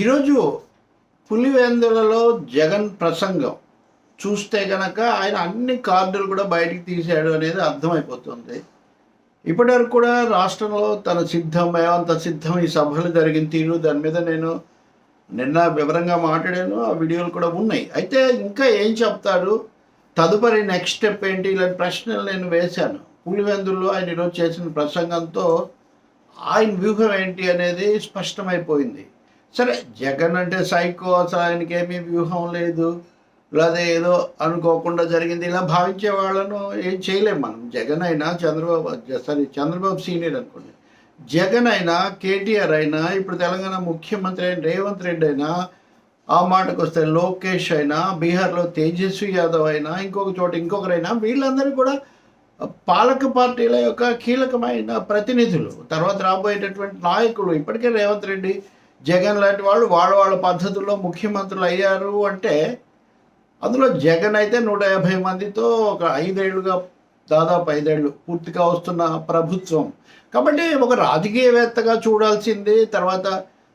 ఈరోజు పులివెందులలో జగన్ ప్రసంగం. చూస్తే గనక ఆయన అన్ని కార్డులు కూడా బయటికి తీశాడు అనేది అర్థమైపోతుంది. ఇప్పటివరకు కూడా రాష్ట్రంలో తన సిద్ధం ఏమంత సిద్ధం ఈ సభలు జరిగిన తీరు దాని మీద నేను నిన్న వివరంగా మాట్లాడాను ఆ వీడియోలు కూడా ఉన్నాయి. అయితే ఇంకా ఏం చెప్తాడు? తదుపరి నెక్స్ట్ స్టెప్ ఏంటి? ఇలాంటి ప్రశ్నలు నేను వేశాను. పులివెందుల్లో ఆయన ఈరోజు చేసిన ప్రసంగంతో ఆయన వ్యూహం ఏంటి అనేది స్పష్టమైపోయింది. సరే జగన్ అంటే సైకో ఆయనకి ఏమీ వ్యూహం లేదు. లేదా ఏదో అనుకోకుండా జరిగింది. ఇలా భావించే వాళ్ళను ఏం చేయలేం మనం. జగన్ అయినా చంద్రబాబు సారీ చంద్రబాబు సీనియర్ అనుకోండి. జగన్ అయినా కేటీఆర్ అయినా ఇప్పుడు తెలంగాణ ముఖ్యమంత్రి అయిన రేవంత్ రెడ్డి అయినా ఆ మాటకు వస్తే లోకేష్ అయినా బీహార్లో తేజస్వి యాదవ్ అయినా ఇంకొక చోట ఇంకొకరైనా వీళ్ళందరూ కూడా పాలక పార్టీల యొక్క కీలకమైన ప్రతినిధులు. తర్వాత రాబోయేటటువంటి నాయకులు ఇప్పటికే రేవంత్ రెడ్డి జగన్ లాంటి వాళ్ళు వాళ్ళ వాళ్ళ పద్ధతుల్లో ముఖ్యమంత్రులు అయ్యారు అంటే అందులో జగన్ అయితే నూట యాభై మందితో ఒక ఐదేళ్ళుగా దాదాపు ఐదేళ్ళు పూర్తిగా వస్తున్న ప్రభుత్వం. కాబట్టి ఒక రాజకీయవేత్తగా చూడాల్సింది తర్వాత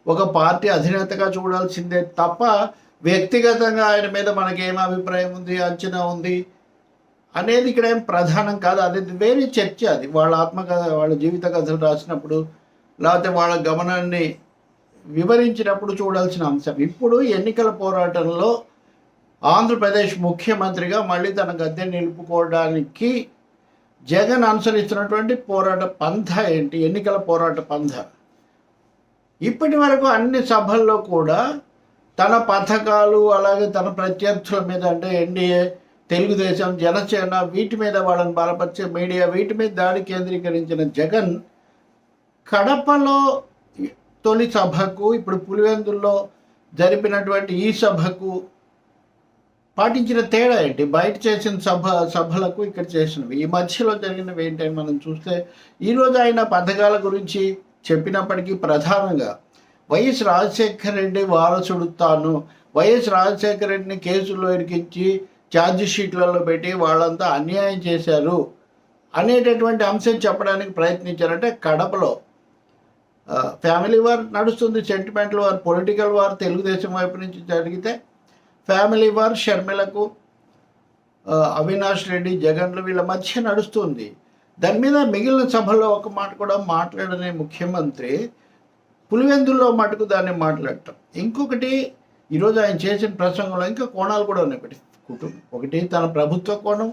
ఒక పార్టీ అధినేతగా చూడాల్సిందే తప్ప వ్యక్తిగతంగా ఆయన మీద మనకి ఏం అభిప్రాయం ఉంది అంచనా ఉంది అనేది ఇక్కడ ఏం ప్రధానం కాదు. అది వేరే చర్చ అది. వాళ్ళ ఆత్మకథ వాళ్ళ జీవిత కథలు రాసినప్పుడు లేకపోతే వాళ్ళ గమనాన్ని వివరించినప్పుడు చూడాల్సిన అంశం. ఇప్పుడు ఎన్నికల పోరాటంలో ఆంధ్రప్రదేశ్ ముఖ్యమంత్రిగా మళ్ళీ తన గద్దె నిలుపుకోవడానికి జగన్ అనుసరిస్తున్నటువంటి పోరాట పంథ ఏంటి? ఎన్నికల పోరాట పంథ. ఇప్పటి వరకు అన్ని సభల్లో కూడా తన పథకాలు అలాగే తన ప్రత్యర్థుల మీద అంటే ఎన్డీఏ తెలుగుదేశం జనసేన వీటి మీద వాళ్ళని బలపరిచే మీడియా వీటి మీద దాడి కేంద్రీకరించిన జగన్ కడపలో తొలి సభకు ఇప్పుడు పులివెందుల్లో జరిపినటువంటి ఈ సభకు పాటించిన తేడా ఏంటి? బయట చేసిన సభ సభలకు ఇక్కడ చేసినవి. ఈ మధ్యలో జరిగినవి ఏంటని మనం చూస్తే ఈరోజు ఆయన పథకాల గురించి చెప్పినప్పటికీ ప్రధానంగా వైఎస్ రాజశేఖర రెడ్డి వారసుడు తాను వైఎస్ రాజశేఖర రెడ్డిని కేసుల్లో ఇరికించి ఛార్జ్ షీట్లలో పెట్టి వాళ్ళంతా అన్యాయం చేశారు అనేటటువంటి అంశం చెప్పడానికి ప్రయత్నించారంటే కడపలో ఫ్యామిలీ వార్ నడుస్తుంది sentimental war political war Telugu Desam వైపు నుంచి జరిగితే ఫ్యామిలీ వార్ షర్మిలకు అవినాష్ రెడ్డి జగన్లు వీళ్ళ మధ్య నడుస్తుంది. దాని మీద మిగిలిన సభలో ఒక మాట కూడా మాట్లాడని ముఖ్యమంత్రి పులివెందుల్లో మటుకు దాన్ని మాట్లాడటం. ఇంకొకటి ఈరోజు ఆయన చేసిన ప్రసంగంలో ఇంకా కోణాలు కూడా ఉన్నాయి. ఒకటి కుటుంబం ఒకటి తన ప్రభుత్వ కోణం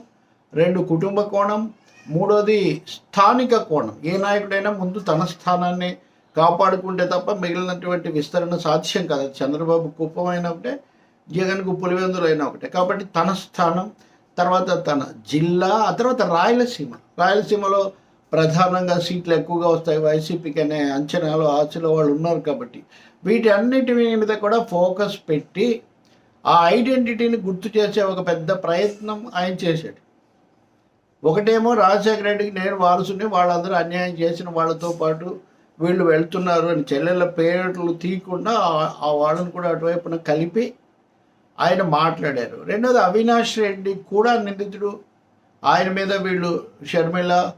రెండు కుటుంబ కోణం మూడోది స్థానిక కోణం. ఏ నాయకుడైనా ముందు తన స్థానాన్ని కాపాడుకుంటే తప్ప మిగిలినటువంటి విస్తరణ సాధ్యం కాదు. చంద్రబాబు కుప్పం అయినా ఒకటే జగన్కు పులివెందులు అయినా ఒకటే. కాబట్టి తన స్థానం తర్వాత తన జిల్లా ఆ తర్వాత రాయలసీమ. రాయలసీమలో ప్రధానంగా సీట్లు ఎక్కువగా వస్తాయి. వైసీపీకి అనే అంచనాలు ఆశలు వాళ్ళు ఉన్నారు కాబట్టి. వీటి అన్నిటి మీద కూడా ఫోకస్ పెట్టి ఆ ఐడెంటిటీని గుర్తు చేసే ఒక పెద్ద ప్రయత్నం ఆయన చేశాడు. ఒకటేమో రాజశేఖర రెడ్డికి నేను వారసుని వాళ్ళందరూ అన్యాయం చేసిన వాళ్ళతో పాటు వీళ్ళు వెళ్తున్నారు అని చెల్లెళ్ళ పేర్లు తీయకుండా ఆ- వాళ్ళని కూడా అటువైపున కలిపి ఆయన మాట్లాడారు. రెండోది అవినాష్ రెడ్డి కూడా నిందితుడు. ఆయన మీద వీళ్ళు షర్మిల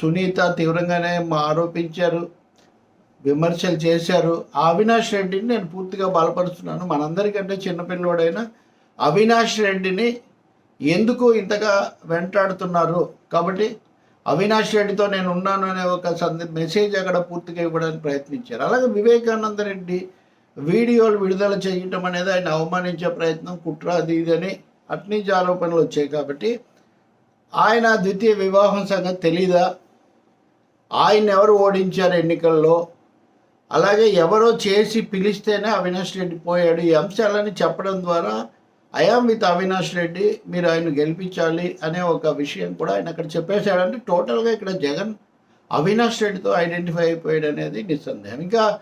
సునీత తీవ్రంగానే మా- ఆరోపించారు విమర్శలు చేశారు. ఆ అవినాష్ రెడ్డిని నేను పూర్తిగా బలపరుస్తున్నాను. మనందరికంటే చిన్నపిల్లవాడైన అవినాష్ రెడ్డిని ఎందుకు ఇంతగా వెంటాడుతున్నారు? కాబట్టి అవినాష్ రెడ్డితో నేను ఉన్నాను అనే ఒక సంద మెసేజ్ అక్కడ పూర్తిగా ఇవ్వడానికి ప్రయత్నించారు. అలాగే వివేకానంద రెడ్డి వీడియోలు విడుదల చేయటం అనేది ఆయన అవమానించే ప్రయత్నం కుట్ర అది ఇదని అని అట్నుంచి ఆరోపణలు వచ్చాయి కాబట్టి ఆయన ద్వితీయ వివాహం సంగతి తెలీదా? ఆయన ఎవరు ఓడించారు ఎన్నికల్లో? అలాగే ఎవరో చేసి పిలిస్తేనే అవినాష్ రెడ్డి పోయాడు. ఈ అంశాలని చెప్పడం ద్వారా ఐఆమ్ విత్ అవినాష్ రెడ్డి మీరు ఆయన గెలిపించాలి అనే ఒక విషయం కూడా ఆయన అక్కడ చెప్పేశాడంటే టోటల్గా ఇక్కడ జగన్ అవినాష్ రెడ్డితో ఐడెంటిఫై అయిపోయాడు అనేది నిస్సందేహం. ఇంకా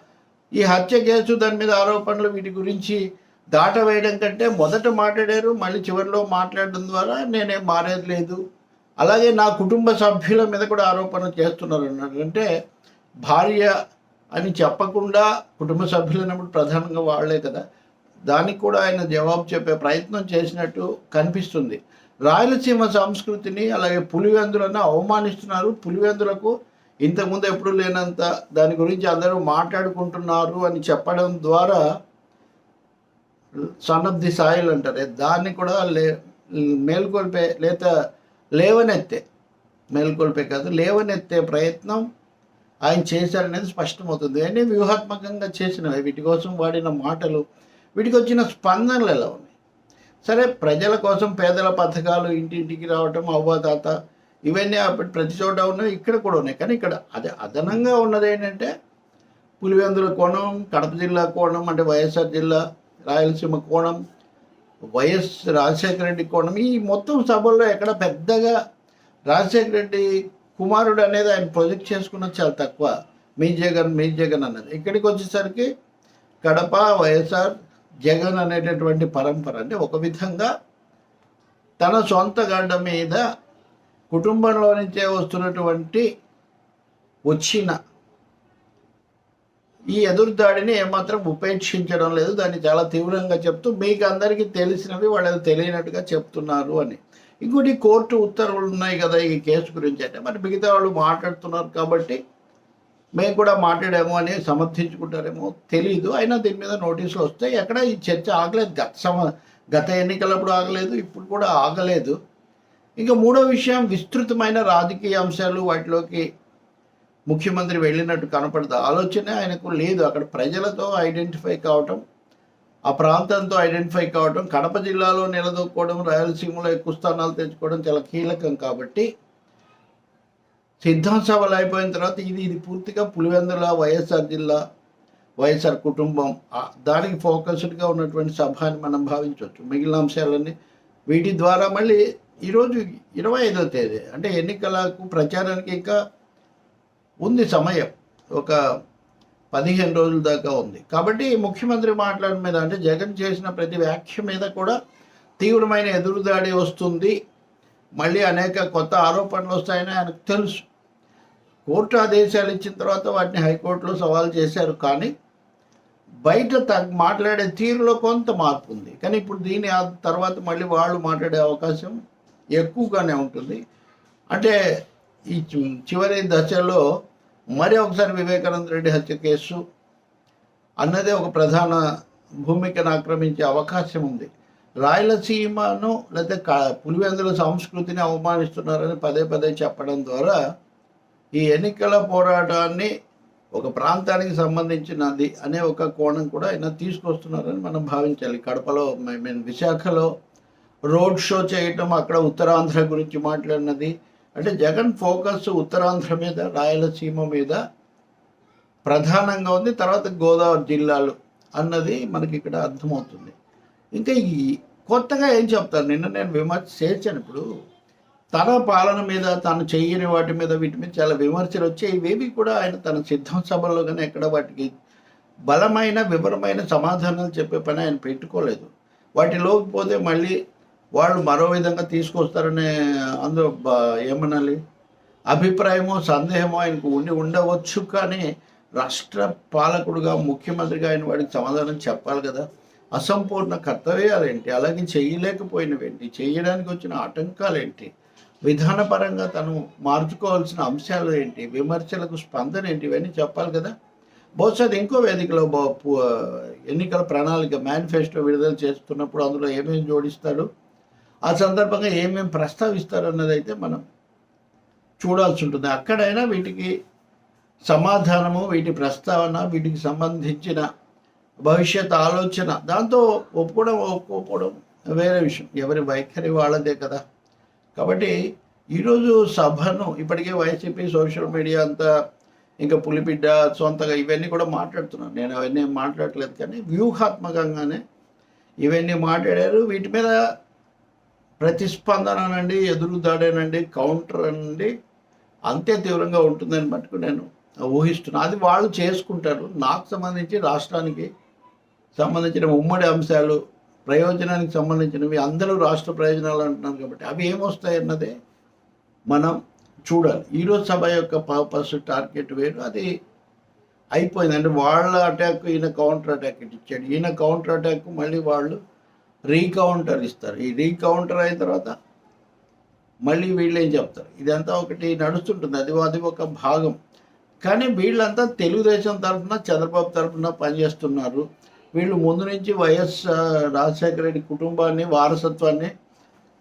ఈ హత్య కేసు దాని మీద ఆరోపణలు వీటి గురించి దాటవేయడం కంటే మొదట మాట్లాడారు మళ్ళీ చివరిలో మాట్లాడడం ద్వారా నేనేం మారేది లేదు. అలాగే నా కుటుంబ సభ్యుల మీద కూడా ఆరోపణ చేస్తున్నారు అన్నాడు. అంటే భార్య అని చెప్పకుండా కుటుంబ సభ్యులు అన్నప్పుడు ప్రధానంగా వాళ్ళే కదా. దానికి కూడా ఆయన జవాబు చెప్పే ప్రయత్నం చేసినట్టు కనిపిస్తుంది. రాయలసీమ సంస్కృతిని అలాగే పులివెందులను అవమానిస్తున్నారు. పులివెందులకు ఇంతకుముందు ఎప్పుడు లేనంత దాని గురించి అందరూ మాట్లాడుకుంటున్నారు అని చెప్పడం ద్వారా సన్ ఆఫ్ ది సాయిల్ అంటారు. దాన్ని కూడా లే మేల్కొల్పే లేత లేవనెత్తే మేల్కొల్పే కాదు లేవనెత్తే ప్రయత్నం ఆయన చేశారనేది స్పష్టమవుతుంది. అన్నీ వ్యూహాత్మకంగా చేసినవి. వీటి కోసం వాడిన మాటలు వీటికి వచ్చిన స్పందనలు ఎలా ఉన్నాయి? సరే ప్రజల కోసం పేదల పథకాలు ఇంటింటికి రావటం అవ్వదాత ఇవన్నీ అప్పుడు ప్రతి చోట ఉన్నాయి ఇక్కడ కూడా ఉన్నాయి. కానీ ఇక్కడ అదే అదనంగా ఉన్నది ఏంటంటే పులివెందుల కోణం కడప జిల్లా కోణం అంటే వైఎస్ఆర్ జిల్లా రాయలసీమ కోణం వైఎస్ రాజశేఖర రెడ్డి కోణం. ఈ మొత్తం సభల్లో ఎక్కడ పెద్దగా రాజశేఖర రెడ్డి కుమారుడు అనేది ఆయన ప్రొజెక్ట్ చేసుకున్నది చాలా తక్కువ. మీ జగన్ మీ జగన్ అన్నది. ఇక్కడికి వచ్చేసరికి కడప వైఎస్ఆర్ జగన్ అనేటటువంటి పరంపర అంటే ఒక విధంగా తన సొంత గడ్డ మీద కుటుంబంలో నుంచే వస్తున్నటువంటి వచ్చిన ఈ ఎదురుదాడిని ఏమాత్రం ఉపేక్షించడం లేదు. దాన్ని చాలా తీవ్రంగా చెప్తూ మీకు అందరికీ తెలిసినవి వాళ్ళు తెలియనట్టుగా చెప్తున్నారు అని. ఇంకోటి కోర్టు ఉత్తర్వులు ఉన్నాయి కదా ఈ కేసు గురించి అంటే. మరి మిగతా వాళ్ళు మాట్లాడుతున్నారు కాబట్టి మేము కూడా మాట్లాడాము అని సమర్థించుకుంటారేమో తెలియదు అయినా దీని మీద నోటీసులు వస్తాయి ఎక్కడ ఈ చర్చ ఆగలేదు. గత సమ గత ఎన్నికలప్పుడు ఆగలేదు ఇప్పుడు కూడా ఆగలేదు. ఇంకా మూడో విషయం విస్తృతమైన రాజకీయ అంశాలు వాటిలోకి ముఖ్యమంత్రి వెళ్ళినట్టు కనపడదు. ఆలోచన ఆయనకు లేదు. అక్కడ ప్రజలతో ఐడెంటిఫై కావటం ఆ ప్రాంతంతో ఐడెంటిఫై కావటం కడప జిల్లాలో నిలదొక్కోవడం రాయలసీమలో ఎక్కువ స్థానాలు తెచ్చుకోవడం చాలా కీలకం కాబట్టి సిద్ధం సభలు అయిపోయిన తర్వాత ఇది ఇది పూర్తిగా పులివెందుల వైఎస్ఆర్ జిల్లా వైఎస్ఆర్ కుటుంబం దానికి ఫోకస్డ్గా ఉన్నటువంటి సభ అని మనం భావించవచ్చు. మిగిలిన అంశాలన్నీ వీటి ద్వారా మళ్ళీ ఈరోజు ఇరవై ఐదో తేదీ అంటే ఎన్నికలకు ప్రచారానికి ఇంకా ఉంది సమయం. ఒక పదిహేను రోజుల దాకా ఉంది. కాబట్టి ముఖ్యమంత్రి మాట్లాడిన మీద అంటే జగన్ చేసిన ప్రతి వ్యాఖ్య మీద కూడా తీవ్రమైన ఎదురుదాడి వస్తుంది. మళ్ళీ అనేక కొత్త ఆరోపణలు వస్తాయని ఆయనకు తెలుసు. కోర్టు ఆదేశాలు ఇచ్చిన తర్వాత వాటిని హైకోర్టులో సవాల్ చేశారు. కానీ బయట త మాట్లాడే తీరులో కొంత మార్పు ఉంది. కానీ ఇప్పుడు దీని తర్వాత మళ్ళీ వాళ్ళు మాట్లాడే అవకాశం ఎక్కువగానే ఉంటుంది. అంటే ఈ చివరి దశలో మరి ఒకసారి వివేకానంద రెడ్డి హత్య కేసు అన్నదే ఒక ప్రధాన భూమికను ఆక్రమించే అవకాశం ఉంది. రాయలసీమను లేదా పులివెందుల సంస్కృతిని అవమానిస్తున్నారని పదే పదే చెప్పడం ద్వారా ఈ ఎన్నికల పోరాటాన్ని ఒక ప్రాంతానికి సంబంధించినది అనే ఒక కోణం కూడా ఆయన తీసుకొస్తున్నారని మనం భావించాలి. కడపలో మీన్ విశాఖలో రోడ్ షో చేయటం అక్కడ ఉత్తరాంధ్ర గురించి మాట్లాడినది. అంటే జగన్ ఫోకస్ ఉత్తరాంధ్ర మీద రాయలసీమ మీద ప్రధానంగా ఉంది. తర్వాత గోదావరి జిల్లాలు అన్నది మనకి ఇక్కడ అర్థమవుతుంది. ఇంకా ఈ కొత్తగా ఏం చెప్తారు? నిన్న నేను విమర్శ చేర్చాను ఇప్పుడు. తన పాలన మీద తను చేయని వాటి మీద వీటి మీద చాలా విమర్శలు వచ్చాయి. ఇవేవి కూడా ఆయన తన సిద్ధం సభల్లో కానీ ఎక్కడ వాటికి బలమైన వివరమైన సమాధానాలు చెప్పే పని ఆయన పెట్టుకోలేదు. వాటిలోకి పోతే మళ్ళీ వాళ్ళు మరో విధంగా తీసుకొస్తారనే అందులో ఏమనాలి? అభిప్రాయమో సందేహమో ఆయనకు ఉండి ఉండవచ్చు కానీ రాష్ట్ర పాలకుడుగా ముఖ్యమంత్రిగా ఆయన వాడికి సమాధానం చెప్పాలి కదా. అసంపూర్ణ కర్తవ్యాలేంటి? అలాగే చేయలేకపోయినవేంటి? చేయడానికి వచ్చిన ఆటంకాలేంటి? విధానపరంగా తను మార్చుకోవాల్సిన అంశాలు ఏంటి? విమర్శలకు స్పందన ఏంటి? ఇవన్నీ చెప్పాలి కదా. బహుశా ఇంకో వేదికలో ఎన్నికల ప్రణాళిక మేనిఫెస్టో విడుదల చేస్తున్నప్పుడు అందులో ఏమేమి జోడిస్తాడు ఆ సందర్భంగా ఏమేమి ప్రస్తావిస్తారు అన్నది అయితే మనం చూడాల్సి ఉంటుంది. అక్కడైనా వీటికి సమాధానము వీటి ప్రస్తావన వీటికి సంబంధించిన భవిష్యత్ ఆలోచన దాంతో ఒప్పుకోవడం ఒప్పుకోవడం వేరే విషయం. ఎవరి వైఖరి వాళ్ళదే కదా. కాబట్టి ఈరోజు సభను ఇప్పటికే వైసీపీ సోషల్ మీడియా అంతా ఇంకా పులిబిడ్డ సొంతగా ఇవన్నీ కూడా మాట్లాడుతున్నాను నేను అవన్నీ మాట్లాడలేదు కానీ వ్యూహాత్మకంగానే ఇవన్నీ మాట్లాడారు. వీటి మీద ప్రతిస్పందన అనండి ఎదురుదాడేనండి కౌంటర్ అనండి అంతే తీవ్రంగా ఉంటుందని మటుకు నేను ఊహిస్తున్నాను అది వాళ్ళు చేసుకుంటారు. నాకు సంబంధించి రాష్ట్రానికి సంబంధించిన ఉమ్మడి అంశాలు ప్రయోజనానికి సంబంధించినవి అందరూ రాష్ట్ర ప్రయోజనాలు అంటున్నారు కాబట్టి అవి ఏమొస్తాయి అన్నదే మనం చూడాలి. ఈరోజు సభ యొక్క పర్పస్ టార్గెట్ వేరు అది అయిపోయింది. అంటే వాళ్ళ అటాక్ ఈయన కౌంటర్ అటాక్ ఇచ్చాడు. ఈయన కౌంటర్ అటాక్ మళ్ళీ వాళ్ళు రీకౌంటర్ ఇస్తారు. ఈ రీకౌంటర్ అయిన తర్వాత మళ్ళీ వీళ్ళు ఏం చెప్తారు? ఇదంతా ఒకటి నడుస్తుంటుంది. అది అది ఒక భాగం. కానీ వీళ్ళంతా తెలుగుదేశం తరఫున చంద్రబాబు తరఫున పనిచేస్తున్నారు. వీళ్ళు ముందు నుంచి వైఎస్ రాజశేఖర రెడ్డి కుటుంబాన్ని వారసత్వాన్ని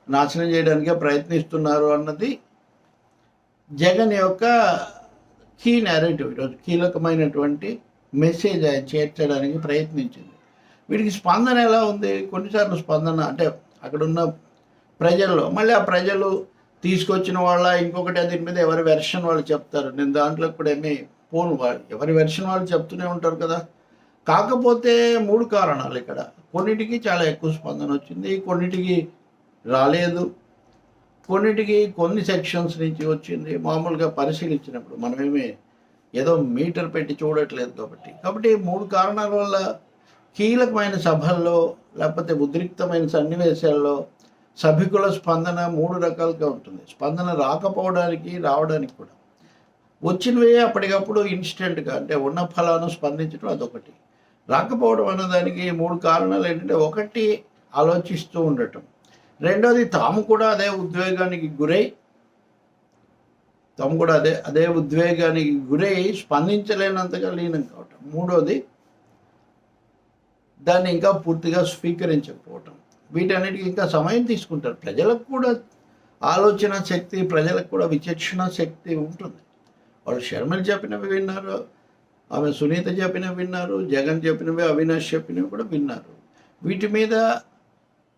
నాశనం చేయడానికే ప్రయత్నిస్తున్నారు అన్నది జగన్ యొక్క కీ నేరేటివ్ ఈరోజు కీలకమైనటువంటి మెసేజ్ ఆయన చేర్చడానికి ప్రయత్నించింది. వీడికి స్పందన ఎలా ఉంది? కొన్నిసార్లు స్పందన అంటే అక్కడున్న ప్రజల్లో మళ్ళీ ఆ ప్రజలు తీసుకొచ్చిన వాళ్ళ ఇంకొకటి దీని మీద ఎవరి వెర్షన్ వాళ్ళు చెప్తారు. నేను దాంట్లో కూడా ఏమీ పోను. వాళ్ళు ఎవరి వెర్షన్ వాళ్ళు చెప్తూనే ఉంటారు కదా. కాకపోతే మూడు కారణాలు ఇక్కడ. కొన్నిటికి చాలా ఎక్కువ స్పందన వచ్చింది కొన్నిటికి రాలేదు కొన్నిటికి కొన్ని సెక్షన్స్ నుంచి వచ్చింది. మామూలుగా పరిశీలించినప్పుడు మనమేమి ఏదో మీటర్ పెట్టి చూడట్లేదు కాబట్టి. కాబట్టి మూడు కారణాల వల్ల కీలకమైన సభల్లో లేకపోతే ఉద్రిక్తమైన సన్నివేశాల్లో సభికుల స్పందన మూడు రకాలుగా ఉంటుంది. స్పందన రాకపోవడానికి రావడానికి కూడా. వచ్చినవే అప్పటికప్పుడు ఇన్స్టెంట్గా అంటే ఉన్న ఫలాను స్పందించడం అదొకటి. రాకపోవడం అన్నదానికి మూడు కారణాలు ఏంటంటే ఒకటి ఆలోచిస్తూ ఉండటం. రెండోది తాము కూడా అదే ఉద్వేగానికి గురై తాము కూడా అదే అదే ఉద్వేగానికి గురై స్పందించలేనంతగా లీనం కావటం. మూడోది దాన్ని ఇంకా పూర్తిగా స్వీకరించకపోవటం. వీటన్నిటికీ ఇంకా సమయం తీసుకుంటారు. ప్రజలకు కూడా ఆలోచన శక్తి ప్రజలకు కూడా విచక్షణ శక్తి ఉంటుంది. వాళ్ళు శర్మలు చెప్పినవి విన్నారు ఆమె సునీత చెప్పినవి విన్నారు జగన్ చెప్పినవి అవినాష్ చెప్పినవి కూడా విన్నారు. వీటి మీద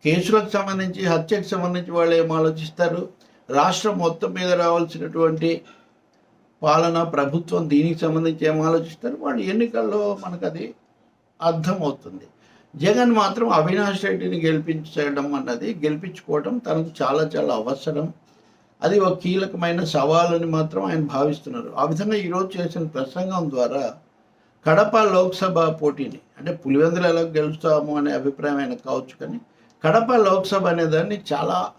కేసులకు సంబంధించి హత్యకు సంబంధించి వాళ్ళు ఏం ఆలోచిస్తారు? రాష్ట్రం మొత్తం మీద రావాల్సినటువంటి పాలన ప్రభుత్వం దీనికి సంబంధించి ఏం ఆలోచిస్తారు? వాళ్ళు ఎన్నికల్లో మనకు అది అర్థమవుతుంది. జగన్ మాత్రం అవినాష్ రెడ్డిని గెలిపించడం అన్నది గెలిపించుకోవడం తనకు చాలా చాలా అవసరం. అది ఒక కీలకమైన సవాలని మాత్రం ఆయన భావిస్తున్నారు. ఆ విధంగా ఈరోజు చేసిన ప్రసంగం ద్వారా కడప లోక్సభ పోటీని అంటే పులివెందులు ఎలా గెలుస్తాము అనే అభిప్రాయం ఆయన కావచ్చు కానీ కడప లోక్సభ అనే దాన్ని చాలా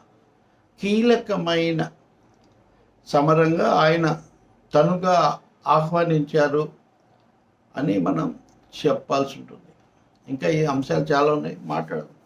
కీలకమైన సమరంగా ఆయన తనుగా ఆహ్వానించారు అని మనం చెప్పాల్సి ఉంటుంది. ఇంకా ఈ అంశాలు చాలా ఉన్నాయి. మాట్లాడదాం.